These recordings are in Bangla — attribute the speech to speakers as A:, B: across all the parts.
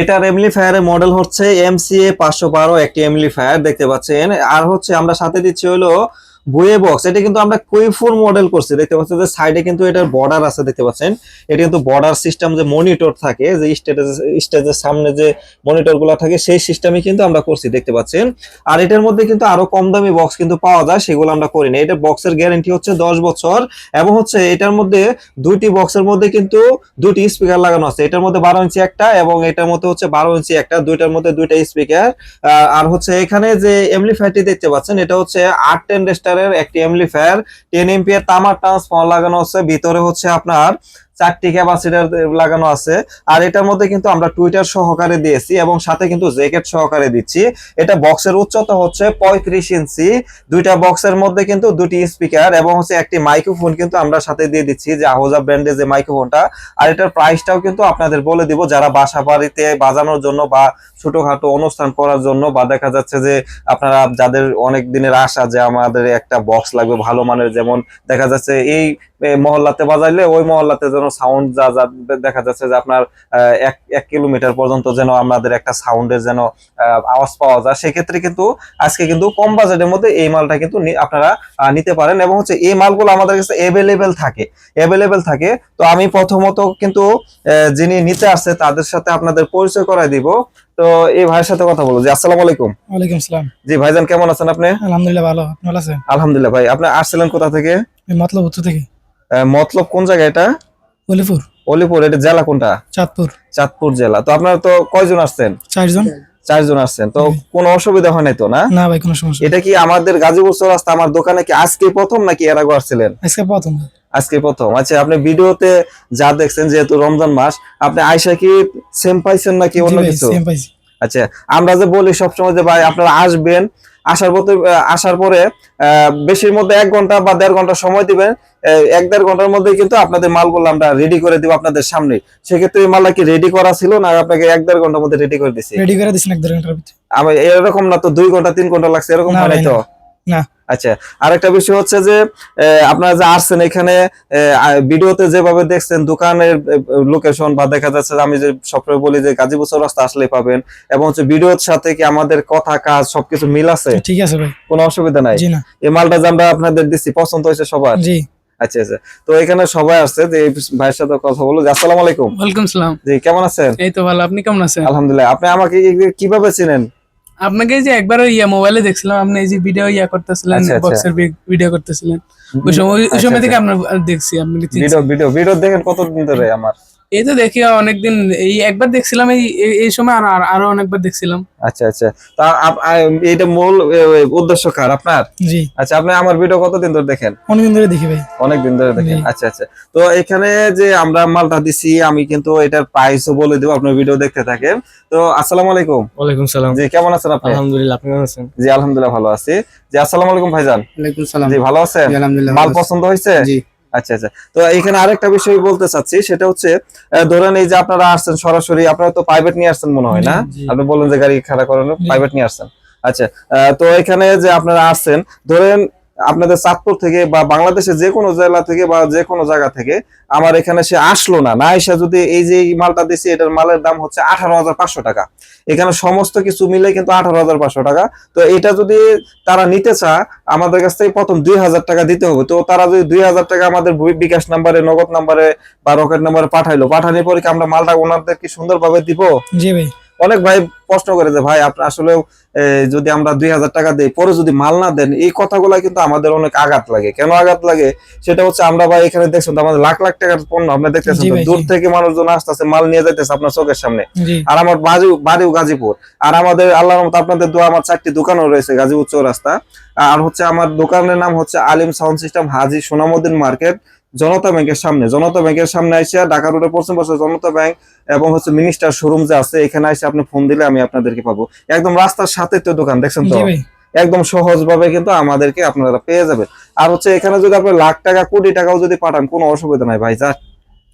A: এটার এমপ্লিফায়ারের মডেল হচ্ছে এমসিএ পাঁচশো বারো, একটি এমপ্লিফায়ার দেখতে পাচ্ছেন। আর হচ্ছে আমরা সাথে দিচ্ছি হলো বুয়ে বক্স এটা কিন্তু আমরা কুইফোর মডেল করছি। দেখতে পাচ্ছেন যে সাইডে কিন্তু এটার বর্ডার আছে, দেখতে পাচ্ছেন? এটা কিন্তু বর্ডার সিস্টেম যে মনিটর থাকে, যে স্টেজের স্টেজের সামনে যে মনিটরগুলো থাকে, সেই সিস্টেমে কিন্তু আমরা করছি, দেখতে পাচ্ছেন? আর এটার মধ্যে কিন্তু আরও কম দামি বক্স কিন্তু পাওয়া যায়, সেগুলো আমরা করি না। এটা বক্সের গ্যারান্টি হচ্ছে দশ বছর, এবং হচ্ছে এটার মধ্যে দুইটি বক্সের মধ্যে কিন্তু দুটি স্পিকার লাগানো আছে। এটার মধ্যে বারো ইঞ্চি একটা, এবং এটার মধ্যে হচ্ছে বারো ইঞ্চি একটা, দুইটার মধ্যে দুইটা স্পিকার আর হচ্ছে এখানে যে এমপ্লিফায়ারটি দেখতে পাচ্ছেন, এটা হচ্ছে আট টেন রেস্টারের একটি এমপ্লিফায়ার টেন এমপিয়ার তামার ট্রান্সফর্মার লাগানো আছে ভিতরে হচ্ছে আপনার চারটি ক্যাপাসিটার লাগানো আছে। আর এটার মধ্যে কিন্তু আমরা টুইটার সহকারে দিয়েছি এবং সাথে কিন্তু জ্যাকেট সহকারে দিচ্ছি। এটা বক্সের উচ্চতা হচ্ছে পঁয়ত্রিশ ইঞ্চি। দুইটা বক্সের মধ্যে কিন্তু দুটি স্পিকার এবং হচ্ছে একটি মাইক্রোফোন কিন্তু আমরা সাথে দিয়ে দিচ্ছি, যে আহোজা ব্র্যান্ডের যে মাইক্রোফোনটা। আর এটার প্রাইসটাও কিন্তু আপনাদের বলে দিব, যারা বাসা বাড়িতে বাজানোর জন্য বা ছোটখাটো অনুষ্ঠান করার জন্য বা দেখা যাচ্ছে যে আপনারা যাদের অনেক দিনের আশা যে আমাদের একটা বক্স লাগবে, ভালো মানের যেমন দেখা যাচ্ছে এই মহল্লাতে বাজাইলে ওই মহল্লাতে যেন সাউন্ড যা যা দেখা যাচ্ছে যে আপনার এক এক কিলোমিটার পর্যন্ত যেন আমাদের একটা সাউন্ডের যেন আওয়াজ পাওয়া যায় সেক্ষেত্রে কিন্তু আজকে কিন্তু কম বাজেটের মধ্যে এই মালটা কিন্তু আপনারা নিতে পারেন এবং হচ্ছে এই মালগুলো আমাদের কাছে অ্যাভেলেবেল থাকে অ্যাভেলেবেল থাকে। তো আমি প্রথমত কিন্তু যিনি নিতে আসছে তাদের সাথে আপনাদের পরিচয় করাই দিব। তো এই ভাইয়ের সাথে কথা বলব। জি আসসালামু আলাইকুম।
B: ওয়ালাইকুম সালাম।
A: জি ভাইজান কেমন আছেন আপনি?
B: আলহামদুলিল্লাহ ভালো। আপনি ভালো আছেন?
A: আলহামদুলিল্লাহ ভাই আপনি আসছিলেন কোথা থেকে?
B: মতলব উত্তর থেকে।
A: মতলব কোন জায়গা এটা?
B: অলিপুর।
A: অলিপুর এটা জেলা কোনটা?
B: চাঁদপুর।
A: চাঁদপুর জেলা। তো আপনারা তো কয়জন আসছেন?
B: চারজন।
A: চারজন আসছেন। তো। কোনো অসুবিধা হয় নাই তো না?
B: না ভাই কোনো সমস্যা
A: এটা কি আমাদের গাজীপুর চৌরাস্তা আমার দোকানে কি আজকে প্রথম নাকি এর আগে আসছিলেন?
B: আজকে প্রথম
A: আজকে প্রথম। আচ্ছা আপনি ভিডিওতে যা দেখছেন যেহেতু রমজান মাস আপনি আয়সা কি সেম পাইছেন নাকি অন্য কিছু? আচ্ছা আমরা যে বলি সবসময় যে ভাই আপনারা আসবেন আসার পথে আসার পরে আহ, বেশির মধ্যে এক ঘণ্টা বা দেড় ঘণ্টা সময় দিবেন এক দেড় ঘণ্টার মধ্যে কিন্তু আপনাদের মালগুলো আমরা রেডি করে দিব আপনাদের সামনে। সেক্ষেত্রে এই মালটা কি রেডি করা ছিল না আপনাকে এক দেড় ঘণ্টার মধ্যে রেডি করে দিছি?
B: রেডি করে দিছেন এক দেড় ঘণ্টার ভিতরে।
A: আমি এরকম না তো দুই ঘণ্টা তিন ঘণ্টা লাগছে এরকম হয় তো?
B: না।
A: আচ্ছা আরেকটা বিষয় হচ্ছে যে আপনারা যে আসছেন এখানে ভিডিওতে যেভাবে দেখছেন দোকানের লোকেশন বা দেখা যাচ্ছে আমি যে সবসময় বলি যে গাজীপুর রাস্তা আসলেই পাবেন এবং হচ্ছে ভিডিওর সাথে কি আমাদের কথা কাজ সবকিছু মিল আছে?
B: ঠিক আছে ভাই।
A: কোনো অসুবিধা নাই? এই মালটা যে আমরা আপনাদের দিচ্ছি পছন্দ হয়েছে সবার?
B: জি।
A: আচ্ছা আচ্ছা। তো এখানে সবাই আসছে যে ভাইয়ের সাথে কথা বলো। আসসালামু আলাইকুম।
C: ওয়েলকাম সালাম।
A: জি কেমন আছেন?
C: এই তো ভালো আপনি কেমন আছেন?
A: আলহামদুলিল্লাহ। আপনি আমাকে কীভাবে চিনেন?
C: আপনাকে যে একবার ওই ইয়া মোবাইলে দেখছিলাম আপনি এই যে ভিডিও ইয়া করতেছিলেন
A: আচ্ছা, আচ্ছা।
C: বক্সের ভিডিও করতেছিলেন। ওই সময় ওই
A: আচ্ছা,
C: সময় থেকে আমরা দেখছি আপনি
A: ভিডিও ভিডিও ভিডিও দেখেন কতদিন ধরে আমার।
C: এই তো দেখি অনেকদিন এই একবার দেখছিলাম এই এই- সময় আর আর- অনেকবার দেখছিলাম।
A: আচ্ছা আচ্ছা। তা এইটা মূল উদ্দেশ্য কার আপনার?
B: জি।
A: আচ্ছা আপনি আমার ভিডিও কতদিন ধরে দেখেন?
B: অনেকদিন ধরে দেখি ভাই।
A: অনেক দিন ধরে দেখেন। আচ্ছা আচ্ছা। তো এখানে যে আমরা মালটা দিছি আমি কিন্তু এটার প্রাইসও বলে দেবো আপনার ভিডিও দেখতে থাকেন। তো আসসালামু আলাইকুম।
D: ওয়ালাইকুম সালাম।
A: জি কেমন আছেন আপনি?
D: আলহামদুলিল্লাহ আপনি কেমন আছেন?
A: জি আলহামদুলিল্লাহ ভালো আছি। জি আসসালামু আলাইকুম ভাইজান।
E: ওয়ালাইকুম সালাম।
A: জি ভালো আছেন?
E: জি, আলহামদুলিল্লাহ
A: মাল
E: ভালো
A: পছন্দ হয়েছে?
E: জি।
A: আচ্ছা আচ্ছা। তো এখানে আরেকটা বিষয় বলতে চাচ্ছি সেটা হচ্ছে ধরেন এই যে আপনারা আসছেন সরাসরি আপনারা তো প্রাইভেট নিয়ে আসছেন মনে হয় না? আপনি বললেন যে গাড়ি খাড়া করানো প্রাইভেট নিয়ে আসছেন। আচ্ছা আহ, তো এখানে যে আপনারা আসছেন ধরেন আপনাদের চাঁদপুর থেকে বা বাংলাদেশের যে কোনো জেলা থেকে বা যে কোনো জায়গা থেকে আমার এখানে সে আসলো না। না এসে যদি এই যে মালটা দিছি, এটার মালের দাম হচ্ছে আঠারো হাজার পাঁচশো টাকা। এখানে সমস্ত কিছু মিলে কিন্তু আঠারো হাজার পাঁচশো টাকা। তো এটা যদি তারা নিতে চায়, আমাদের কাছ থেকে প্রথম দুই হাজার টাকা দিতে হবে। তো তারা যদি দুই হাজার টাকা আমাদের বিকাশ নাম্বারে, নগদ নাম্বারে বা রকেট নাম্বারে পাঠাইলো, পাঠানোর পরে কি আমরা মালটা ওনাদের কি সুন্দরভাবে দিব?
B: জি ভাই।
A: অনেক ভাই প্রশ্ন করে যে ভাই আপনার আসলে যদি আমরা দুই হাজার টাকা দিই পরে যদি মাল না দেন এই কথাগুলা কিন্তু আমাদের অনেক আঘাত লাগে। কেন আঘাত লাগে? সেটা হচ্ছে আমরা ভাই এখানে দেখছেন আমাদের লাখ লাখ টাকার পণ্য আপনি দেখতেছেন দূর থেকে মানুষজন আসতেছে মাল নিয়ে যাইতেছে আপনার চোখের সামনে। আর আমার বাড়ি বাড়িও গাজীপুর। আর আমাদের আল্লাহ রহমত আপনাদের দোয়া আমার চারটি দোকানও রয়েছে গাজীপুর চৌরাস্তা আর হচ্ছে আমার দোকানের নাম হচ্ছে Alim sound system Haji Sonamuddin market. Janata ব্যাংকের সামনে জনতা ব্যাংকের সামনে আসে ঢাকা রোডের পশ্চিম পাশে জনতা ব্যাংক এবং হচ্ছে মিনিস্টার শোরুম যে আছে এখানে আসে আপনি ফোন দিলে আমি আপনাদেরকে পাবো। একদম রাস্তার সাথে তো দোকান দেখছেন তো? একদম সহজ ভাবে কিন্তু আমাদেরকে আপনারা পেয়ে যাবেন। আর হচ্ছে এখানে যদি আপনি লাখ টাকা কোটি টাকাও যদি পাঠান কোনো অসুবিধা নাই ভাই যা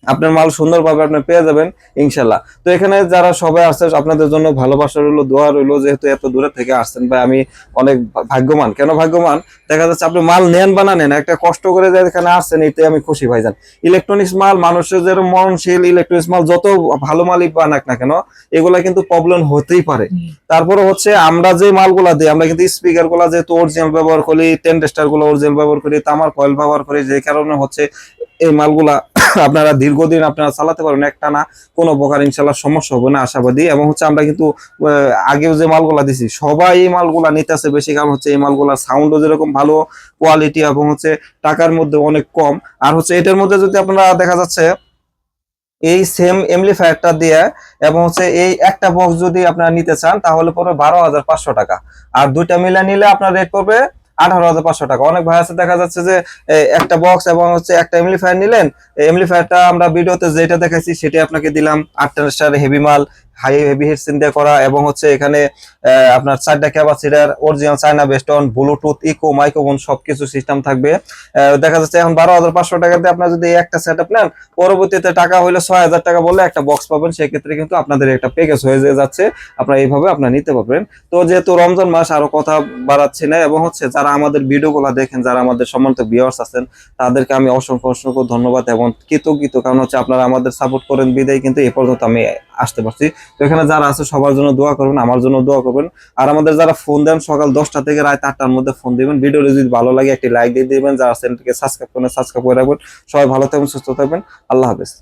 A: আপনার মাল সুন্দরভাবে আপনি পেয়ে যাবেন ইনশাল্লাহ। তো এখানে যারা সবাই আসছে আপনাদের জন্য ভালোবাসা রইল দোয়া রইল যেহেতু এত দূরে থেকে আসছেন ভাই আমি অনেক ভাগ্যবান। কেন ভাগ্যবান? দেখা যাচ্ছে আপনি মাল নেন বা না নেন একটা কষ্ট করে যে এখানে আসছেন এতে আমি খুশি ভাইজান। ইলেকট্রনিক্স মাল মানুষের যেরকম মরণশীল ইলেকট্রনিক্স মাল যত ভালো মালই বানাক না কেন এগুলা কিন্তু প্রবলেম হতেই পারে। তারপরে হচ্ছে আমরা যে মালগুলা দিই আমরা কিন্তু স্পিকারগুলা যেহেতু অরিজিনাল ব্যবহার করি টেন্ডেস্টারগুলো অরিজিনাল ব্যবহার করি তামার কয়েল ব্যবহার করি যে কারণে হচ্ছে এই মালগুলা আপনারা দীর্ঘদিন আপনারা চালাতে পারবেন, একটা না, কোনো প্রকার ইনশাল্লাহ সমস্যা হবে না, আশাবাদী। এবং হচ্ছে আমরা কিন্তু আগেও যে মালগুলা দিছি, সবাই এই মালগুলা নিতেছে বেশি, কারণ হচ্ছে এই মালগুলা সাউন্ডও যেরকম ভালো কোয়ালিটি এবং হচ্ছে টাকার মধ্যে অনেক কম। আর হচ্ছে এটার মধ্যে যদি আপনারা দেখা যাচ্ছে, এই সেম এমপ্লিফায়ারটা দিয়ে এবং হচ্ছে এই একটা বক্স যদি আপনারা নিতে চান, তাহলে পড়বে বারো হাজার পাঁচশো টাকা। আর দুইটা মিলে নিলে আপনার রেট পড়বে আঠারো হাজার পাঁচশো টাকা। অনেক ভাই আছে, দেখা যাচ্ছে যে একটা বক্স এবং হচ্ছে একটা এমলিফায়ার নিলেন। এমলিফায়ারটা আমরা ভিডিওতে যেটা দেখাইছি সেটা আপনাকে দিলাম। আটটা হেভি মাল হাই হেভি হেডসেন দিয়ে করা এবং হচ্ছে এখানে আপনার চারটা ক্যাপাসিটার অরিজিনাল চায়না বেস্টন ব্লুটুথ, ইকো, মাইক্রোফোন, সবকিছু সিস্টেম থাকবে। দেখা যাচ্ছে এখন বারো হাজার পাঁচশো টাকাতে আপনার যদি একটা সেট আপ নেন, পরবর্তীতে টাকা হইলে ছয় হাজার টাকা বললে একটা বক্স পাবেন, সেক্ষেত্রে কিন্তু আপনাদের একটা প্যাকেজ হয়ে যাচ্ছে। আপনারা এইভাবে আপনার নিতে পারবেন। তো যেহেতু রমজান মাস, আরও কথা বাড়াচ্ছি না এবং হচ্ছে যারা আমাদের ভিডিওগুলো দেখেন, যারা আমাদের সম্মানিত ভিউয়ার্স আছেন, তাদেরকে আমি অসংখ্য অসংখ্য ধন্যবাদ এবং কৃতজ্ঞ। কারণ হচ্ছে আপনারা আমাদের সাপোর্ট করেন, বিদায় কিন্তু এ পর্যন্ত আমি আসতে পারছি। তো এখানে যারা আছে, সবার জন্য দোয়া করবেন, আমার জন্য দোয়া করবেন। আর আমাদের যারা ফোন দেন, সকাল দশটা থেকে রাত আটটার মধ্যে ফোন দিবেন। ভিডিও যদি ভালো লাগে, একটি লাইক দিয়ে দিবেন। যারা চ্যানেলটিকে সাবস্ক্রাইব করেন সাবস্ক্রাইব করে রাখবেন। সবাই ভালো থাকবেন, সুস্থ থাকবেন। আল্লাহ হাফেজ।